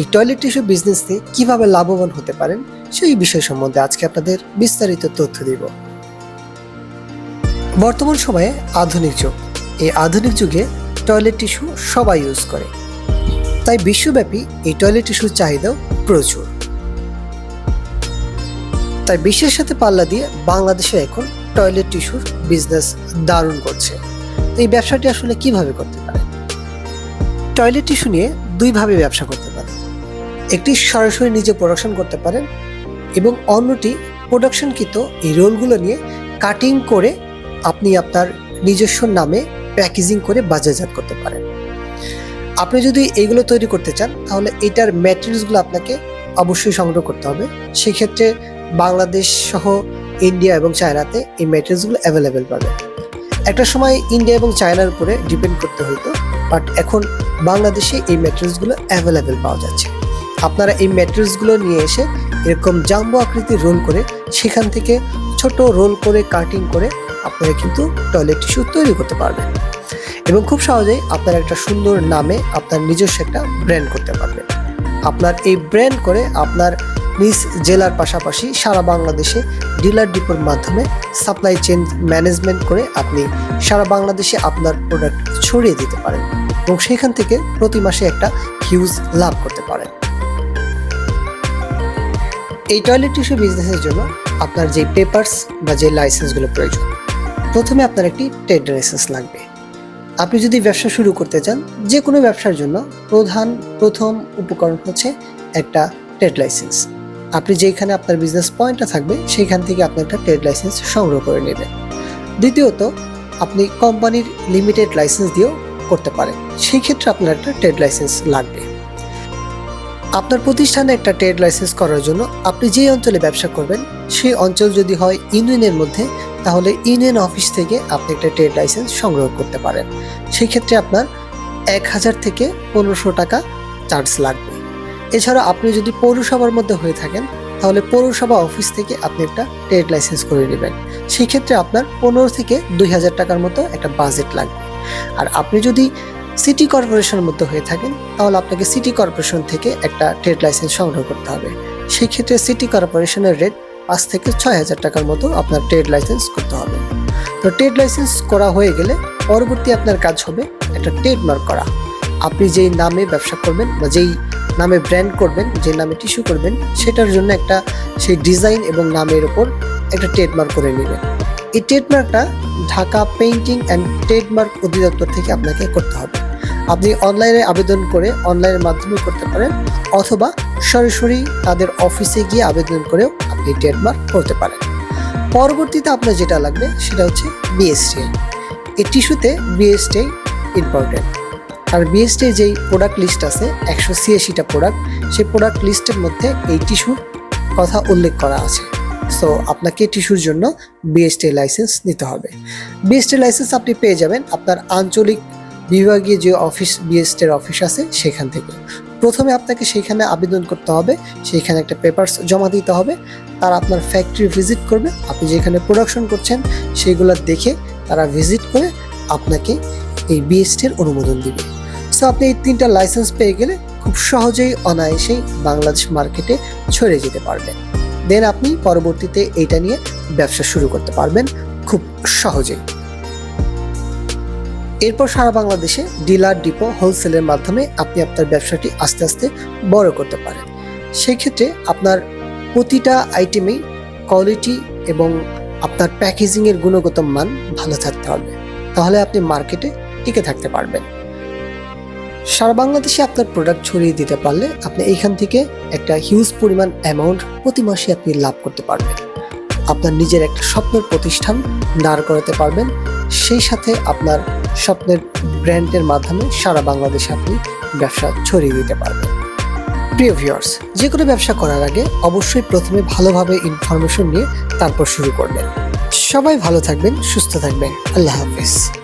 এই toilet tissue business নিয়ে কীভাবে লাভবান হতে পারেন, সেই বিষয় সম্বন্ধে আজকে আপনাদের বিস্তারিত তথ্য দিব। বর্তমান সময়ে আধুনিক যুগ। এই আধুনিক যুগে টয়লেট টিস্যু সবাই ইউজ করে। তাই বিশ্বব্যাপী এই টয়লেট টিস্যুর চাহিদাও প্রচুর। তাই বিশ্বের সাথে পাল্লা দিয়ে বাংলাদেশে এখন টয়লেট টিস্যুর বিজনেস দারুণ করছে। এই ব্যবসাটি আসলে কীভাবে করতে পারে? টয়লেট টিস্যু নিয়ে দুইভাবে ব্যবসা করতে একটি সরাসরি নিজে প্রোডাকশন করতে পারেন এবং অন্যটি প্রোডাকশনকৃত এই রোলগুলো নিয়ে কাটিং করে আপনি আপনার নিজস্ব নামে প্যাকেজিং করে বাজারজাত করতে পারেন। আপনি যদি এইগুলো তৈরি করতে চান, তাহলে এটার ম্যাটেরিয়ালসগুলো আপনাকে অবশ্যই সংগ্রহ করতে হবে। সেক্ষেত্রে বাংলাদেশ সহ ইন্ডিয়া এবং চায়নাতে এই ম্যাটেরিয়ালসগুলো অ্যাভেলেবেল পাবে একটা সময় ইন্ডিয়া এবং চায়নার উপরে ডিপেন্ড করতে হতো বাট এখন বাংলাদেশে এই ম্যাটেরিয়ালসগুলো অ্যাভেলেবেল পাওয়া যাচ্ছে। আপনারা এই ম্যাটেরিয়ালসগুলো নিয়ে এসে এরকম জাম্বো আকৃতির রোল করে সেখান থেকে ছোট রোল করে কাটিং করে আপনারা কিন্তু টয়লেট টিস্যু তৈরি করতে পারবেন। এবং খুব সহজেই আপনার একটা সুন্দর নামে আপনার নিজস্ব একটা ব্র্যান্ড করতে পারবেন। আপনার এই ব্র্যান্ড করে আপনার নিজ জেলার পাশাপাশি সারা বাংলাদেশে ডিলার ডিপোর মাধ্যমে সাপ্লাই চেইন ম্যানেজমেন্ট করে আপনি সারা বাংলাদেশে আপনার প্রোডাক্ট ছড়িয়ে দিতে পারেন এবং সেখান থেকে প্রতি মাসে একটা হিউজ লাভ করতে পারেন। এই টয়লেট টিস্যু বিজনেসের জন্য আপনার যে পেপারস বা যে লাইসেন্সগুলো প্রয়োজন, প্রথমে আপনার একটি ট্রেড লাইসেন্স লাগবে। আপনি যদি ব্যবসা শুরু করতে চান যে কোনো ব্যবসার জন্য প্রধান, প্রথম উপকরণ হচ্ছে একটা ট্রেড লাইসেন্স আপনি যেখানে আপনার বিজনেস পয়েন্টটা থাকবে সেইখান থেকে আপনি একটা ট্রেড লাইসেন্স সংগ্রহ করে নেবেন। দ্বিতীয়ত, আপনি কোম্পানির লিমিটেড লাইসেন্স দিয়েও করতে পারেন। সেই ক্ষেত্রে আপনার একটা ট্রেড লাইসেন্স লাগবে। আপনার প্রতিষ্ঠানে একটা ট্রেড লাইসেন্স করার জন্য আপনি যে অঞ্চলে ব্যবসা করবেন, সেই অঞ্চল যদি হয় ইউনিয়নের মধ্যে, তাহলে ইউনিয়ন অফিস থেকে আপনি একটা ট্রেড লাইসেন্স সংগ্রহ করতে পারেন। সেই ক্ষেত্রে আপনার এক হাজার থেকে পনেরোশো টাকা চার্জ লাগবে। এছাড়া আপনি যদি পৌরসভার মধ্যে হয়ে থাকেন, তাহলে পৌরসভা অফিস থেকে আপনি একটা ট্রেড লাইসেন্স করে নেবেন। সেই ক্ষেত্রে আপনার পনেরো থেকে দুই হাজার টাকার মতো একটা বাজেট লাগবে। আর আপনি যদি সিটি কর্পোরেশনের মধ্যে হয়ে থাকেন তাহলে আপনাকে সিটি কর্পোরেশন থেকে একটা ট্রেড লাইসেন্স সংগ্রহ করতে হবে। সেই ক্ষেত্রে সিটি কর্পোরেশনের রেট পাঁচ থেকে ছয় হাজার টাকার মতো আপনার ট্রেড লাইসেন্স করতে হবে। তো ট্রেড লাইসেন্স করা হয়ে গেলে পরবর্তী আপনার কাজ হবে একটা ট্রেডমার্ক করা। আপনি যেই নামে ব্যবসা করবেন বা যেই নামে ব্র্যান্ড করবেন, যে নামে টিস্যু করবেন, সেটার জন্য একটা সেই ডিজাইন এবং নামের ওপর একটা ট্রেডমার্ক করে নেবেন। এই ট্রেডমার্কটা ঢাকা পেইন্টিং অ্যান্ড ট্রেডমার্ক অধিদপ্তর থেকে আপনাকে করতে হবে। আপনি অনলাইনে আবেদন করে অনলাইনের মাধ্যমে করতে পারেন, অথবা সরাসরি তাদের অফিসে গিয়ে আবেদন করেও আপনি ট্রেডমার্ক করতে পারেন। পরবর্তীতে আপনার যেটা লাগবে সেটা হচ্ছে বিএসটিআই এই টিস্যুতে বিএসটিআই ইম্পর্টেন্ট আর বিএসটি যেই প্রোডাক্ট লিস্ট আছে, একশো ছিয়াশিটা প্রোডাক্ট সেই প্রোডাক্ট লিস্টের মধ্যে এই টিস্যুর কথা উল্লেখ করা আছে। সো আপনাকে টিস্যুর জন্য বিএসটি লাইসেন্স নিতে হবে। বিএসটি লাইসেন্স আপনি পেয়ে যাবেন আপনার আঞ্চলিক বিভাগীয় যে অফিস বিএসটির অফিস আছে, সেখান থেকে। প্রথমে আপনাকে সেইখানে আবেদন করতে হবে সেইখানে একটা পেপারস জমা দিতে হবে, তারা আপনার ফ্যাক্টরি ভিজিট করবে, আপনি যেখানে প্রোডাকশন করছেন সেইগুলো দেখে তারা ভিজিট করে আপনাকে এই বিএসটির অনুমোদন দিবে। সো আপনি এই তিনটা লাইসেন্স পেয়ে গেলে খুব সহজেই অনায়াসেই বাংলাদেশ মার্কেটে ছড়িয়ে যেতে পারবেন। দেন আপনি পরবর্তীতে এইটা নিয়ে ব্যবসা শুরু করতে পারবেন খুব সহজেই। এরপর সারা বাংলাদেশে ডিলার, ডিপো, হোলসেলের মাধ্যমে আপনি আপনার ব্যবসাটি আস্তে আস্তে বড় করতে পারেন। সেক্ষেত্রে আপনার প্রতিটা আইটেমেই কোয়ালিটি এবং আপনার প্যাকেজিংয়ের গুণগত মান ভালো থাকতে হবে। তাহলে আপনি মার্কেটে টিকে থাকতে পারবেন। সারা বাংলাদেশে আপনার প্রোডাক্ট ছড়িয়ে দিতে পারলে আপনি এইখান থেকে একটা হিউজ পরিমাণ অ্যামাউন্ট প্রতি মাসে আপনি লাভ করতে পারবেন। আপনার নিজের একটা স্বপ্নের প্রতিষ্ঠান দাঁড় করাতে পারবেন। সেই সাথে আপনার স্বপ্নের ব্র্যান্ডের মাধ্যমে সারা বাংলাদেশে আপনি ব্যবসা ছড়িয়ে দিতে পারবেন। প্রিয় ভিউয়ার্স যে কোনো ব্যবসা করার আগে অবশ্যই প্রথমে ভালোভাবে ইনফরমেশন নিয়ে তারপর শুরু করবেন। সবাই ভালো থাকবেন, সুস্থ থাকবেন। আল্লাহ হাফিজ।